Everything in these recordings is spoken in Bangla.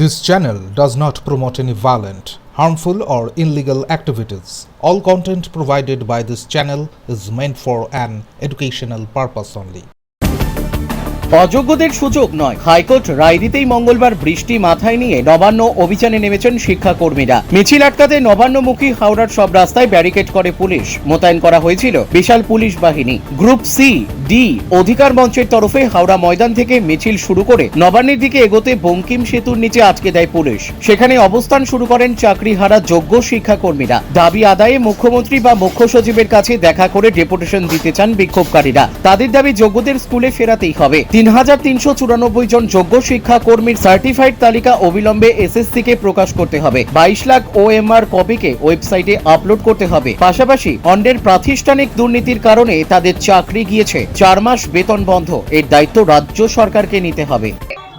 This channel does not promote any violent, harmful, or illegal activities. All content provided by this channel is meant for an educational purpose only. অযোগ্যদের সুযোগ নয় হাইকোর্ট রায় দিতেই মঙ্গলবার বৃষ্টি মাথায় নিয়ে নবান্ন অভিযানে নেমেছেন শিক্ষাকর্মীরা মিছিল আটকাতে নবান্নমুখী হাওড়ার সব রাস্তায় ব্যারিকেড করে পুলিশ মোতায়েন করা হয়েছিল বিশাল পুলিশ বাহিনী গ্রুপ সি ডি, অধিকার মঞ্চের তরফে হাওড়া ময়দান থেকে মিছিল শুরু করে নবান্নের দিকে এগোতে বঙ্কিম সেতুর নিচে আটকে দেয় পুলিশ। সেখানে অবস্থান শুরু করেন চাকরিহারা যোগ্য শিক্ষাকর্মীরা। দাবি আদায়ে মুখ্যমন্ত্রী বা মুখ্য সচিবের কাছে দেখা করে ডেপুটেশন দিতে চান বিক্ষোভকারীরা। তাদের দাবি যোগ্যদের স্কুলে ফেরাতেই হবে। তিন হাজার তিনশো চুরানব্বই জন যোগ্য শিক্ষাকর্মীর সার্টিফাইড তালিকা অবিলম্বে এসএসসি কে প্রকাশ করতে হবে। বাইশ লাখ ওএমআর কপিকে ওয়েবসাইটে আপলোড করতে হবে। পাশাপাশি অন্ডের প্রাতিষ্ঠানিক দুর্নীতির কারণে তাদের চাকরি গিয়েছে। চার মাস বেতন বন্ধ। এর দায়িত্ব রাজ্য সরকারকে নিতে হবে।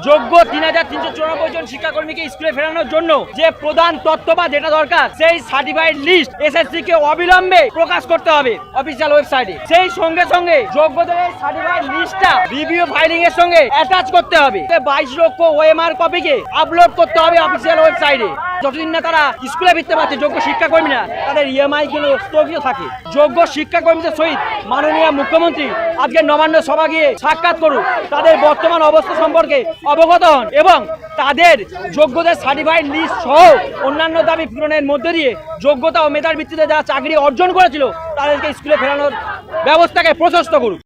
যোগ্য তিন হাজার তিনশো চুরানব্বই জন শিক্ষাকর্মীকে স্কুলে ফেরানোর জন্য যে প্রধান তথ্য বা যেটা দরকার, সেই সার্টিফাইড লিস্ট এসএসসি কে অবিলম্বে প্রকাশ করতে হবে অফিসিয়াল ওয়েবসাইটে সেই সঙ্গে সঙ্গে যোগ্যদের সার্টিফাইড লিস্টটা রিভিউ ফাইলিং এর সঙ্গে অ্যাটাচ করতে হবে। বাইশ লক্ষ ওএমআর কপিকে আপলোড করতে হবে অফিসিয়াল ওয়েবসাইটে যতদিন না তারা স্কুলে ফিরতে পারছে, যোগ্য শিক্ষাকর্মীরা, তাদের ইএমআই গুলো স্থগিত থাকে। যোগ্য শিক্ষাকর্মীদের সহিত মাননীয় মুখ্যমন্ত্রী আজকে নবান্ন সভা গিয়ে সাক্ষাৎ করুন, তাদের বর্তমান অবস্থা সম্পর্কে অবগত হন এবং তাদের যোগ্যদের সার্টিফাইড লিস্ট সহ অন্যান্য দাবি পূরণের মধ্যে দিয়ে যোগ্যতা ও মেধার ভিত্তিতে যারা চাকরি অর্জন করেছিল, তাদেরকে স্কুলে ফেরানোর ব্যবস্থাকে প্রশস্ত করুন।